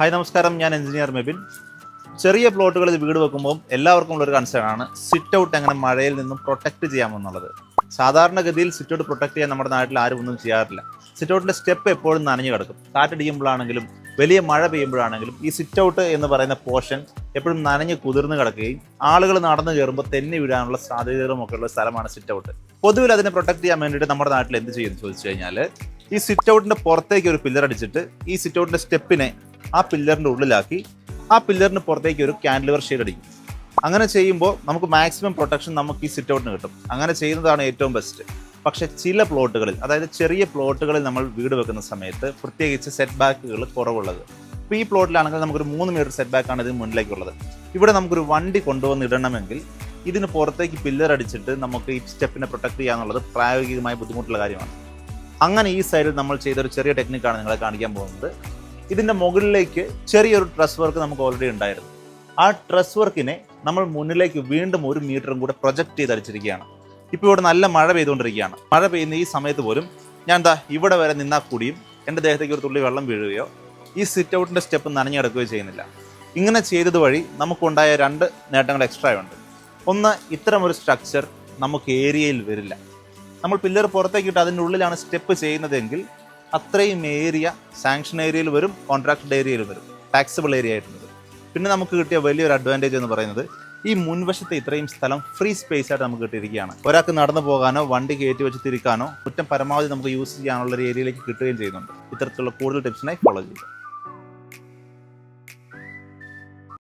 Hi നമസ്കാരം. ഞാൻ engineer Mebin. ചെറിയ പ്ലോട്ടുകളിൽ വീട് വെക്കുമ്പോൾ എല്ലാവർക്കും ഉള്ളൊരു കൺസേൺ ആണ് സിറ്റ് ഔട്ട് എങ്ങനെ മഴയിൽ നിന്നും പ്രൊട്ടക്ട് ചെയ്യാമെന്നുള്ളത്. സാധാരണഗതിയിൽ സിറ്റ് ഔട്ട് പ്രൊട്ടക്ട് ചെയ്യാൻ നമ്മുടെ നാട്ടിൽ ആരും ഒന്നും ചെയ്യാറില്ല. സിറ്റ് ഔട്ടിന്റെ സ്റ്റെപ്പ് എപ്പോഴും നനഞ്ഞു കിടക്കും. കാറ്റടിക്കുമ്പോഴാണെങ്കിലും വലിയ മഴ പെയ്യുമ്പോഴാണെങ്കിലും ഈ സിറ്റ് ഔട്ട് എന്ന് പറയുന്ന പോർഷൻ എപ്പോഴും നനഞ്ഞ് കുതിർന്ന് കിടക്കുകയും ആളുകൾ നടന്നു കയറുമ്പോൾ തെന്നി വീഴാനുള്ള സാധ്യതകളും ഒക്കെ ഉള്ള സ്ഥലമാണ് സിറ്റ് ഔട്ട് പൊതുവിൽ അതിനെ പ്രൊട്ടക്ട് ചെയ്യാൻ വേണ്ടിയിട്ട് നമ്മുടെ നാട്ടിൽ എന്ത് ചെയ്യുമെന്ന് ചോദിച്ചു കഴിഞ്ഞാൽ ഈ സിറ്റ് ഔട്ടിന്റെ പുറത്തേക്ക് ഒരു പില്ലർ അടിച്ചിട്ട് ഈ സിറ്റ് ഔട്ടിന്റെ സ്റ്റെപ്പിനെ ആ പില്ലറിന്റെ ഉള്ളിലാക്കി ആ പില്ലറിന് പുറത്തേക്ക് ഒരു കാൻഡിലിവർ ഷെയ്ഡ് അടിക്കും. അങ്ങനെ ചെയ്യുമ്പോൾ നമുക്ക് മാക്സിമം പ്രൊട്ടക്ഷൻ നമുക്ക് ഈ സിറ്റ് ഔട്ടിന് കിട്ടും. അങ്ങനെ ചെയ്യുന്നതാണ് ഏറ്റവും ബെസ്റ്റ് പക്ഷെ ചില പ്ലോട്ടുകളിൽ അതായത് ചെറിയ പ്ലോട്ടുകളിൽ നമ്മൾ വീട് വെക്കുന്ന സമയത്ത് പ്രത്യേകിച്ച് സെറ്റ് ബാക്കുകൾ കുറവുള്ളത്. ഇപ്പോൾ ഈ പ്ലോട്ടിലാണെങ്കിൽ നമുക്കൊരു മൂന്ന് മീറ്റർ സെറ്റ് ബാക്കാണ് ഇതിന് മുന്നിലേക്കുള്ളത്. ഇവിടെ നമുക്കൊരു വണ്ടി കൊണ്ടുവന്ന് ഇടണമെങ്കിൽ ഇതിന് പുറത്തേക്ക് പില്ലർ അടിച്ചിട്ട് നമുക്ക് ഈ സ്റ്റെപ്പിനെ പ്രൊട്ടക്ട് ചെയ്യാന്നുള്ളത് പ്രായോഗികമായി ബുദ്ധിമുട്ടുള്ള കാര്യമാണ്. അങ്ങനെ ഈ സൈഡിൽ നമ്മൾ ചെയ്തൊരു ചെറിയ ടെക്നിക്കാണ് നിങ്ങളെ കാണിക്കാൻ പോകുന്നത്. ഇതിന്റെ മുകളിലേക്ക് ചെറിയൊരു ട്രസ് വർക്ക് നമുക്ക് ഓൾറെഡി ഉണ്ടായിരുന്നു. ആ ട്രസ് വർക്കിനെ നമ്മൾ മുന്നിലേക്ക് വീണ്ടും ഒരു മീറ്ററും കൂടെ പ്രൊജക്റ്റ് ചെയ്ത് അടിച്ചിരിക്കുകയാണ് ഇപ്പോൾ ഇവിടെ നല്ല മഴ പെയ്തുകൊണ്ടിരിക്കുകയാണ്. മഴ പെയ്യുന്ന ഈ സമയത്ത് പോലും ഞാൻ എന്താ ഇവിടെ വരെ നിന്നാൽ കൂടിയും എന്റെ ദേഹത്തേക്ക് ഒരു തുള്ളി വെള്ളം വീഴുകയോ ഈ സിറ്റ് ഔട്ടിന്റെ സ്റ്റെപ്പ് നനഞ്ഞെടുക്കുകയോ ചെയ്യുന്നില്ല. ഇങ്ങനെ ചെയ്തത് വഴി നമുക്കുണ്ടായ രണ്ട് നേട്ടങ്ങൾ എക്സ്ട്രാ ഉണ്ട് ഒന്ന് ഇത്തരം ഒരു സ്ട്രക്ചർ നമുക്ക് ഏരിയയിൽ വരില്ല. നമ്മൾ പില്ലർ പുറത്തേക്കിട്ട് അതിന്റെ ഉള്ളിലാണ് സ്റ്റെപ്പ് ചെയ്യുന്നതെങ്കിൽ അത്രയും ഏരിയ സാങ്ഷൻ ഏരിയയിൽ വരും കോൺട്രാക്റ്റഡ് ഏരിയയിൽ വരും. ടാക്സബിൾ ഏരിയ ആയിട്ടുള്ളത് പിന്നെ നമുക്ക് കിട്ടിയ വലിയൊരു അഡ്വാന്റേജ് എന്ന് പറയുന്നത് ഈ മുൻവശത്തെ ഇത്രയും സ്ഥലം ഫ്രീ സ്പേസ് ആയിട്ട് നമുക്ക് കിട്ടിയിരിക്കുകയാണ്. ഒരാൾക്ക് നടന്നു പോകാനോ വണ്ടി കയറ്റി വെച്ച് തിരിക്കാനോ കുറ്റം പരമാവധി നമുക്ക് യൂസ് ചെയ്യാനുള്ള ഒരു ഏരിയയിലേക്ക് കിട്ടുകയും ചെയ്യുന്നുണ്ട്. ഇത്തരത്തിലുള്ള കൂടുതൽ ടിപ്സിനായി ഫോളോ ചെയ്യുക.